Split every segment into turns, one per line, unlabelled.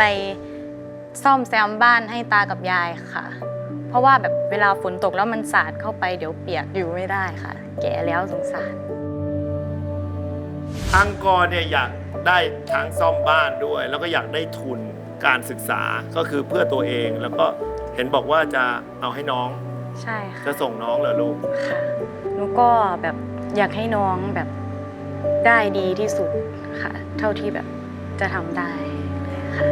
ไปซ่อมแซมบ้านให้ตากับยายค่ะ เพราะว่าแบบเวลาฝนตกแล้วมันสาดเข้าไปเดี๋ยวเปียกอยู่ไม่ได้ค่ะ แก่แล้วสงสาร
อังกอร์เนี่ยอยากได้ทางซ่อมบ้านด้วย แล้วก็อยากได้ทุนการศึกษาก็คือเพื่อตัวเอง แล้วก็เห็นบอกว่าจะเอาให้น้อง
ใช่ค่ะ
จะส่งน้องเหรอลูก
ค่ะหนูก็แบบอยากให้น้องแบบได้ดีที่สุดค่ะ เท่าที่แบบจะทำได้เลย ค่ะ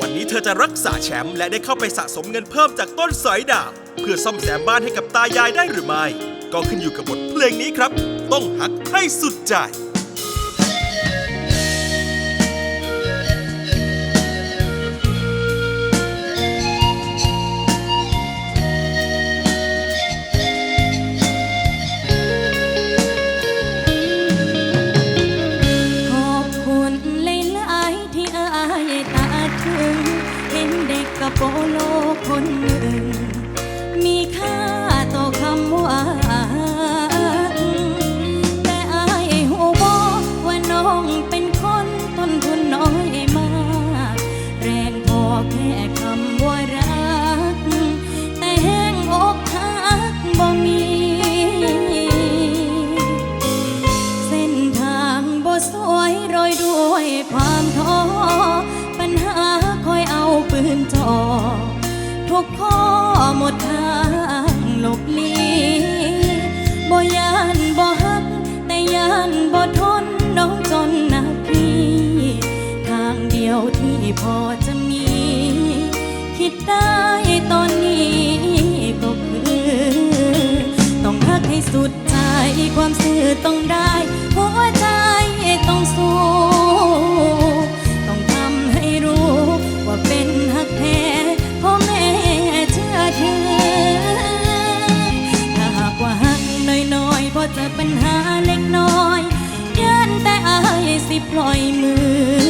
วันนี้เธอจะรักษาแชมป์และได้เข้าไปสะสมเงินเพิ่มจากต้นสอยดาบ เพื่อซ่อมแซมบ้านให้กับตายายได้หรือไม่ ก็ขึ้นอยู่กับบทเพลงนี้ครับ ต้องหักให้สุดใจ
ต้องได้หัวใจต้องสู้ต้องทำให้รู้ว่าเป็นหักแท้พ่อแม่เชื่อถือถ้าหากว่าหักน้อยๆพอเจอปัญหาเล็กน้อยยันแต่อายสิปล่อยมือ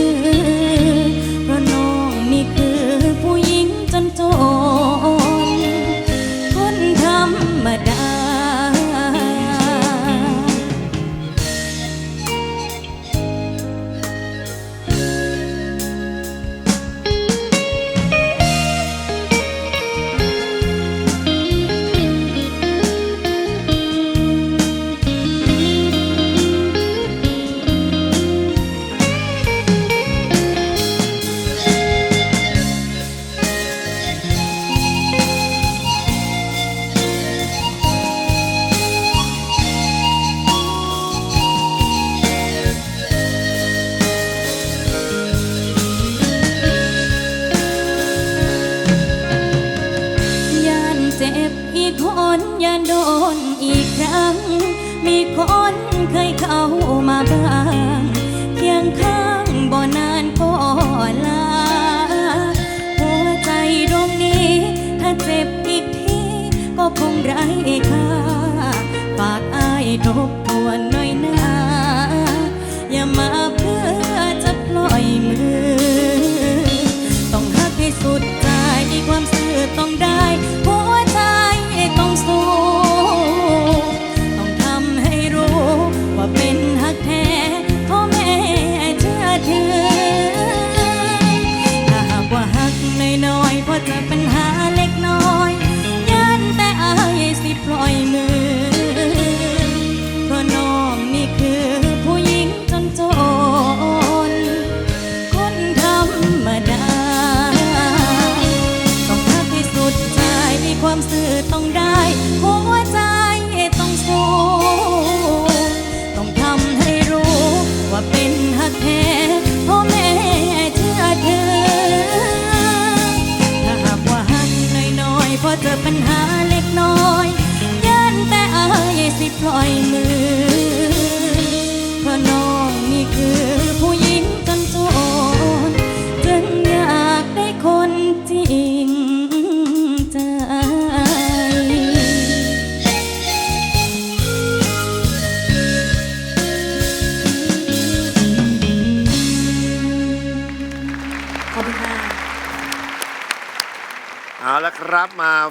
มีคนเคยเข้ามาบ้าง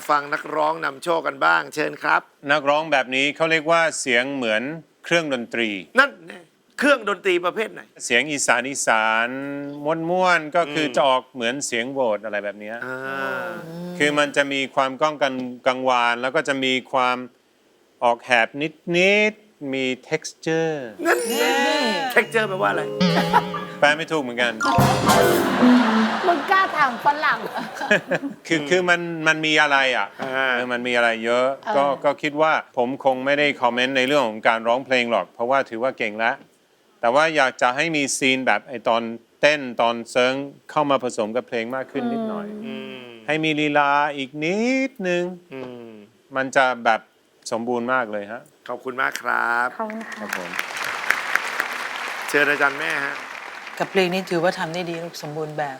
ฟังนักร้องนำโชคกันบ้าง เชิญครับ
นักร้องแบบนี้เขาเรียกว่าเสียงเหมือนเครื่องดนตรี
นั่นแน่เครื่องดนตรีประเภทไหน
เสียงอีสานอีสานม้วนๆก็คืออ
ม
จะออกเหมือนเสียงโบสถ์อะไรแบบเนี้ย
อ่า
คือมันจะมีความก้องกันกังวาน แล้วก็จะมีความออกแหบนิดๆมี texture
นั่นเท็กเจอร์แปลว่าอะไร
แปลไม่ถูกเหมือนกัน
มึงกล้าถามฝรั่ง
คือคือมันมันมีอะไรอะ
อ่า
เออมันมีอะไรเยอะ ก็
เออ
ก็คิดว่าผมคงไม่ได้คอมเมนต์ในเรื่องของการร้องเพลงหรอก เพราะว่าถือว่าเก่งแล้ว แต่ว่าอยากจะให้มีซีนแบบไอตอนเต้นตอนเซิร์งเข้ามาผสมกับเพลงมากขึ้นนิดหน่อย
อืม
ให้มีลีลาอีกนิดนึง
อืม
มันจะแบบสมบูรณ์มากเลยฮะ
ขอบคุณมากครับ
ขอบคุณ
ค
ค่ะ
รับผม
เชิญอาจารย์แม่ฮะ
กับเพลงนี้ถือว่าทำได้ดีลูกสมบูรณ์แบบ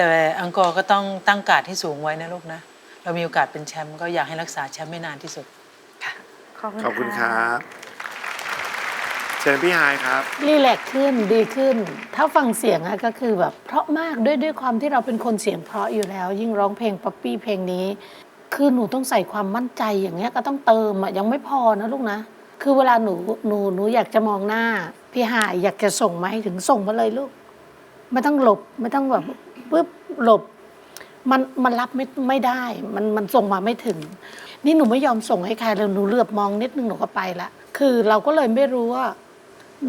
แต่อังกอร์ก็ต้องตั้งการ์ดให้สูงไว้นะลูกนะ เรามีโอกาสเป็นแชมป์ก็อยากให้รักษาแชมป์ไม่นานที่สุด
ขอบคุณ
ขอบคุณค
ค่ะ
รับเชิญพี่ไฮายครับ
รีแลกซ์ขึ้นดีขึ้น ถ้าฟังเสียงอะก็คือแบบเพราะมากด้วยด้วยความที่เราเป็นคนเสียงเพราะอยู่แล้ว ยิ่งร้องเพลงป๊อปปี้เพลงนี้ คือหนูต้องใส่ความมั่นใจอย่างเงี้ยก็ต้องเติมอะยังไม่พอนะลูกนะ คือเวลาหนูหนูหนูอยากจะมองหน้า พี่หายอยากจะส่งมาให้ถึงส่งมาเลยลูก ไม่ต้องหลบไม่ต้องแบบ ปึ๊บหลบมันมันรับไม่ไม่ได้ มันมันส่งมาไม่ถึง นี่หนูไม่ยอมส่งให้ใครเลยหนูเหลือบมองนิดนึงหนูก็ไปละคือเราก็เลยไม่รู้ว่า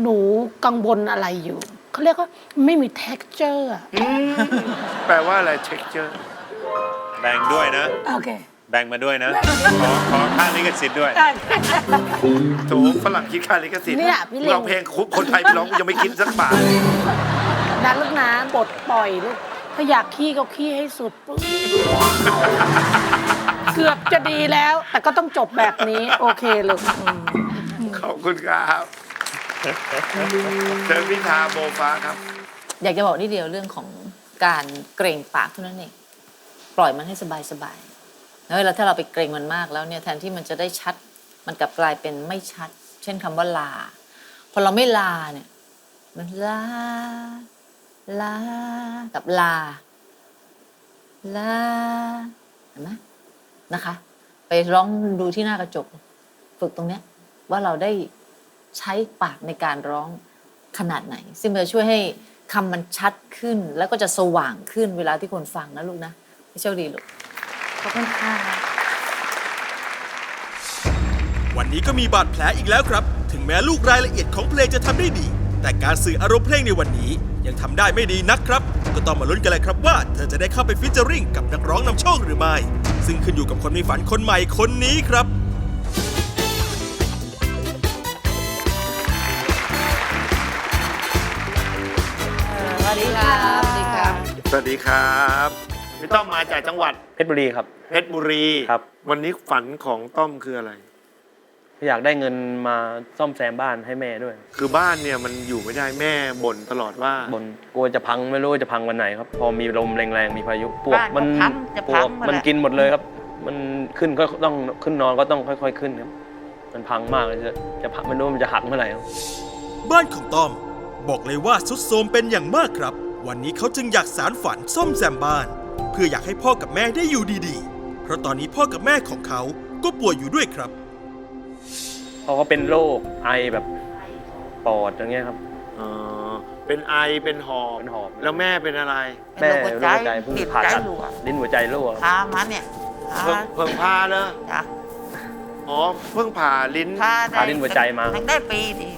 หนูกังวลอะไรอยู่เขาเรียกว่าไม่มี texture อะ
แปลว่าอะไรเช็คเจอร์
แบ่งด้วยนะ
โอเค
แบ่งมาด้วยนะ ขอขอค่าลิขสิทธิ์ด้วย
โถฝรั่งคิดค่าลิขสิทธิ์
เนี่ยพี่เล็ง
เราเพลงคนไทยไปร้องยังไม่คิดสักบาท
นะลูกนะบทปล่อยลูก ถ้าอยากขี้ก็ขี้ให้สุดปึ๊บเกือบจะดีแล้ว แต่ก็ต้องจบแบบนี้ โอเคลูกอืม
ขอบคุณครับเชิญพิธาโบฟ้าครับ
อยากจะบอกนิดเดียวเรื่องของการเกรงปากเท่านั้นเองปล่อยมันให้สบายสบายๆแล้วเวลาถ้าเราไปเกรงมันมากแล้วเนี่ยแทนที่มันจะได้ชัด มันกลับกลายเป็นไม่ชัด เช่นคำว่าลา พอเราไม่ลาเนี่ย มันลา ลา กับลา ลา เห็นไหมนะคะ ไปร้องดูที่หน้ากระจก ฝึกตรงเนี้ย ว่าเราได้ใช้ปากในการร้องขนาดไหน ซึ่งมันจะช่วยให้คำมันชัดขึ้น แล้วก็จะสว่างขึ้นเวลาที่คนฟังนะลูกนะให้โชคดีลูก
ขอบคุณค่ะ
วันนี้ก็มีบาดแผลอีกแล้วครับ ถึงแม้ลูกรายละเอียดของเพลงจะทำได้ดี แต่การสื่ออารมณ์เพลงในวันนี้ ยังทำได้ไม่ดีนักครับ ก็ต้องมาลุ้นกันเลยครับว่า เธอจะได้เข้าไปฟิชเจอริงกับนักร้องนำโชคหรือไม่ ซึ่งขึ้นอยู่กับคนมีฝันคนใหม่คนนี้ครับ
สวัสดีครับสวัสดีครับ
สวัสดีครับพี่ต้อมมาจากจังหวัด
เพชรบุรีครับ
เพชรบุรี
ครับ
วันนี้ฝันของต้อมคืออะไร
อยากได้เงินมาซ่อมแซมบ้านให้แม่ด้วย
คือบ้านเนี่ยมันอยู่ไม่ได้แม่บ่นตลอดว่า
บนกลัวจะพังไม่รู้ว่าจะพังวันไหนครับ พอมีลมแรงๆมีพายุปลวก
บ้านก็
มัน
พังจะ
ป
พั
ล
ง
วก
หมด
มัน
แหละ
กินหมดเลยครับ มันขึ้นก็ต้องขึ้นนอนก็ต้องค่อย ๆขึ้นครับ มันพังมากเลยจะจะพังไม่รู้ว่ามันจะหักเมื่อไหร่ครับ
บ้านของต้อม บอกเลยว่าสุดโทรมเป็นอย่างมากครับ วันนี้เขาจึงอยากสารฝันซ่อมแซมบ้าน เพื่ออยากให้พ่อกับแม่ได้อยู่ดีๆ เพราะตอนนี้พ่อกับแม่ของเขาก็ป่วยอยู่ด้วยครับ
เพราะเขาเป็นโรคไอแบบปอดอย่างเงี้ยครับ
อ๋อเป็นไอเป็นหอบ
เป็นหอบ
แล้วแม่เป็นอะไร
แม่
เป็น
โร
โร
ค
ค
หั
หั
ว
ว
ใจ
ใจ
เพิ่ง
ติด
ผ่า
ใจ
ตัด
รั่ว
ลิ้นหัวใจรั่วครับ
พามาเนี่ยพา
เพิ่งเพิ่งพาเลย
จ้ะ
อ๋อเพิ่งผ่าลิ้น
พาได้
พาลิ้นหัวใจมา
ทั้งได้ปีดี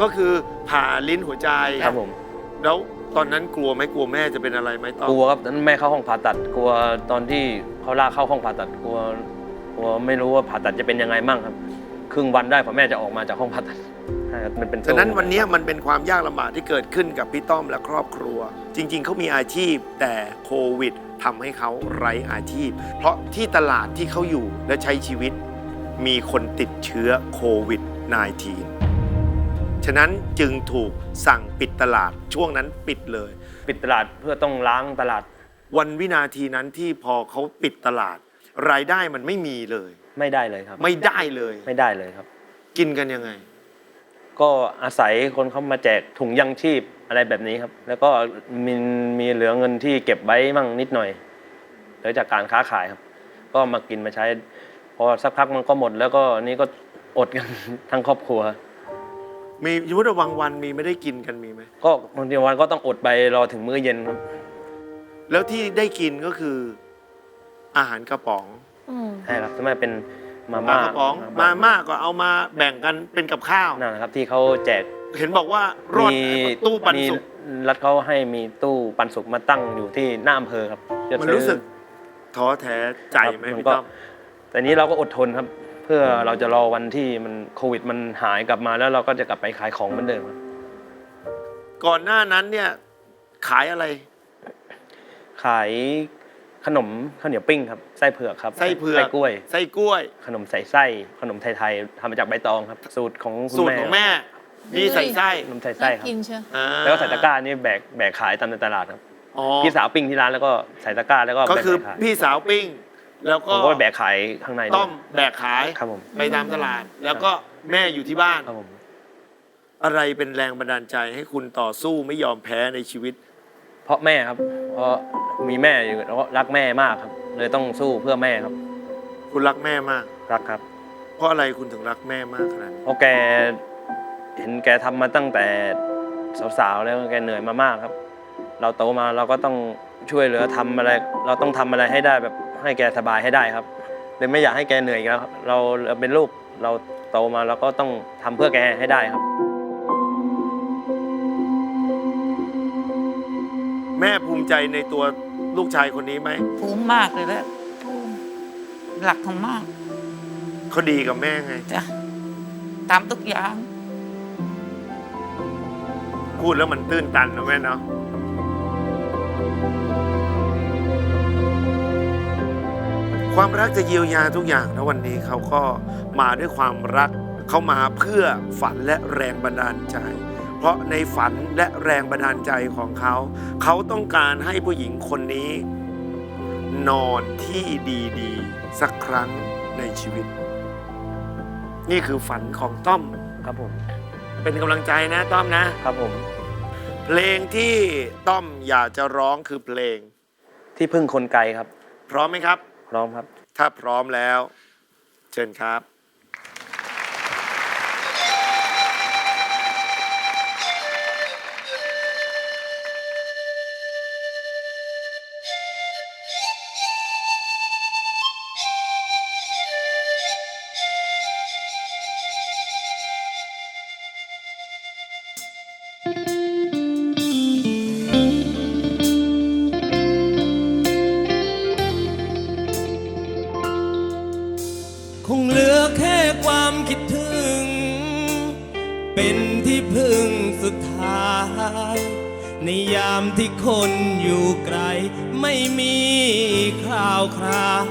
ก็คือผ่าลิ้นหัวใจ
ครับผม
แล้วตอนนั้นกลัวไหมกลัวแม่จะเป็นอะไรไหมต้อม
กลัวครับตอนนั้นแม่เข้าห้องผ่าตัด กลัวตอนที่เขาลากเข้าห้องผ่าตัดกลัวกลัวไม่รู้ว่าผ่าตัดจะเป็นยังไงมั่งครับ ครึ่งวันได้พอแม่จะออกมาจากห้องผ่าตัดใช่ครับมันเป็น
ฉะนั้นวันนี้มันเป็นความยากลำบากที่เกิดขึ้นกับพี่ต้อมและครอบครัว จริง ๆ เขามีอาชีพแต่โควิดทำให้เขาไร้อาชีพ เพราะที่ตลาดที่เขาอยู่และใช้ชีวิต มีคนติดเชื้อโควิด -19 ฉะนั้นจึงถูกสั่งปิดตลาดช่วงนั้นปิดเลย
ปิดตลาดเพื่อต้องล้างตลาด
วันวินาทีนั้นที่พอเขาปิดตลาด รายได้มันไม่มีเลย
ไม่ได้เลยครับ
ไม่ได้เลย
ไม่ได้เลยครับ
กินกันยังไง
ก็อาศัยคนเขามาแจกถุงยังชีพอะไรแบบนี้ครับ แล้วก็มีมีเหลือเงินที่เก็บไว้มั่งนิดหน่อยเหลือจากการค้าขายครับ ก็มากินมาใช้ พอสักพักมันก็หมด แล้วก็นี่ก็อดกัน ทั้งครอบครัว
มีสมมติว่าบางวันมีไม่ได้กินกันมีไหม
ก็บางทีวันก็ต้องอดไปรอถึงมื้อเย็นครับ
แล้วที่ได้กินก็คืออาหารกระป๋อง
อืม
ใช่ครับสมัยเป็นมา
ปลา
ม่าก
ระป๋องมาม่าก็เอามาแบ่งกันเป็นกับข้าว
นั่นแหละครับที่เขาแจก
เห็นบอกว่ารอด
มี
ตู้ปัน
มี
สุก
รัฐเขาให้มีตู้ปันสุกมาตั้งอยู่ที่หน้าอำเภอครับจะ
มัน
ซื้อ
รู้สึก ท้อแท้ใจไหม
ครับมัน
พี่
ก็
ต้อม
แต่นี้เราก็อดทนครับ เพื่อเราจะรอวันที่มันโควิดมันหายกลับมาแล้วเราก็จะกลับไปขายของเหมือนเดิมครับ
ก่อนหน้านั้นเนี่ยขายอะไร
ขาย ขนมข้าวเหนียวปิ้งครับไส้เผือกครับ
ไส้เผือก
ไส้กล้วย
ไส้กล้วย
ขนมใส่ไส้ ขนมไทยๆทำมาจากใบตองครับ สูตรของคุณ
สูตร
แม่
ของแม่นี่ใส่ไส้
ขนมใส่ไส้ครับ
กินเชียว
อ่า
แล้วก็ใส่ตะกร้านี่แบกแบกขายตามในตลาดครับ
อ๋อ
พี่สาวปิ้งที่ร้านแล้วก็ใส่ตะกร้าแล้วก็
ก็คือ
แบกขาย
พี่สาวปิ้ง แล้ว
ผ
ก็
มก็ไปแบกขายข้างใน
ต้อมแบกขาย
ครับผม
ไปตามตลาด แล้วก็แม่อยู่ที่บ้าน
ครับผม
อะไรเป็นแรงบันดาลใจให้คุณต่อสู้ไม่ยอมแพ้ในชีวิต
เพราะแม่ครับ เพราะมีแม่อยู่แล้วก็รักแม่มากครับ เลยต้องสู้เพื่อแม่ครับ
คุณรักแม่มาก
รักครับ
เพราะอะไรคุณถึงรักแม่มากขนาดนี้
เพราะแกเห็นแกทำมาตั้งแต่สาวๆแล้วแกเหนื่อยมามากครับ เราโตมาเราก็ต้องช่วยเหลือทำอะไร เราต้องทำอะไรให้ได้แบบให้แกสบายให้ได้ครับเลยไม่อยากให้แกเหนื่อยอีกแล้วครับเราเราเป็นลูกเราโตมาเราก็ต้องทำเพื่อแกให้ได้ครับ
แม่ภูมิใจในตัวลูกชายคนนี้ไหม
ภูมิมากเลยแหละภูมิหลักของมาก
เขาดีกับแม่ไง
จ้ะทำทุกอย่าง
พูดแล้วมันตื้นตันนะแม่เนาะความรักจะเยียวยาทุกอย่างนะวันนี้เขาก็มาด้วยความรักเขามาเพื่อฝันและแรงบันดาลใจ เพราะในฝันและแรงบันดาลใจของเขา เขาต้องการให้ผู้หญิงคนนี้ นอนที่ดีๆ สักครั้งในชีวิต นี่คือฝันของต้อม
ครับผม
เป็นกำลังใจนะต้อมนะ
ครับผม
เพลงที่ต้อมอยากจะร้องคือเพลง
ที่พึ่งคนไกลครับ
พร้อมไหมครับ
พร้อมครับ
ถ้าพร้อมแล้ว เชิญครับา
มที่คนอยู่ไกล ไม่มีข่าวคราว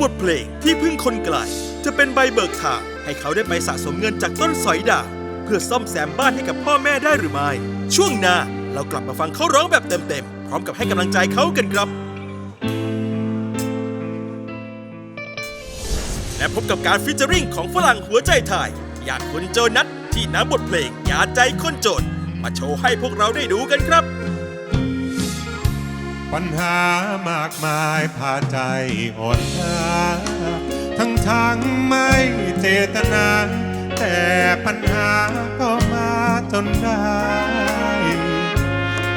บทเพลงที่พึ่งคนไกล จะเป็นใบเบิกทางให้เขาได้ไปสะสมเงินจากต้นสอยดาเพื่อซ่อมแซมบ้านให้กับพ่อแม่ได้หรือไม่ ช่วงหน้าเรากลับมาฟังเขาร้องแบบเต็มๆ พร้อมกับให้กำลังใจเขากันครับ และพบกับการฟิชเจอริงของฝรั่งหัวใจไทยอย่างคุณโจนัทที่นำบทเพลงยาใจคนจน มาโชว์ให้พวกเราได้ดูกันครับ
ปัญหามากมายพาใจอ่อนล้าทั้งทางๆไม่เจตนา แต่ปัญหาก็มาจนได้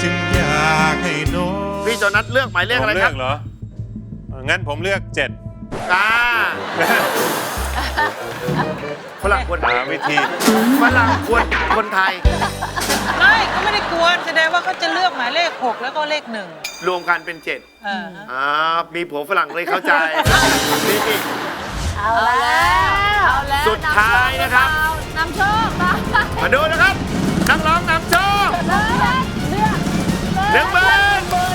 จึงอยากให้โน้
พี่โจนัทเลือกหมายเลข
ผม
อะไร
เลื
ครั
อบกเหรออะงั้นผมเลือกเจ็ด
อ่า ฝรั่งควร
หาวิธี
ฝรั่งควรคนไทย
ไม่ก็ไม่ได้กวนแสดงว่าเขาจะเลือกหมายเลข 6 แล้วก็เลขหนึ่ง
รวมกันเป็นเจ็ด
เออ
อ่ามีผัวฝรั่งเลยเข้าใจนี่นี่
เอาแล้วเอาแล้ว
สุดท้ายนะครับ
นำโชคมา
มาดูนะครับนักร้องนำโชค
เลือกเลือก
หนึ่งเบอ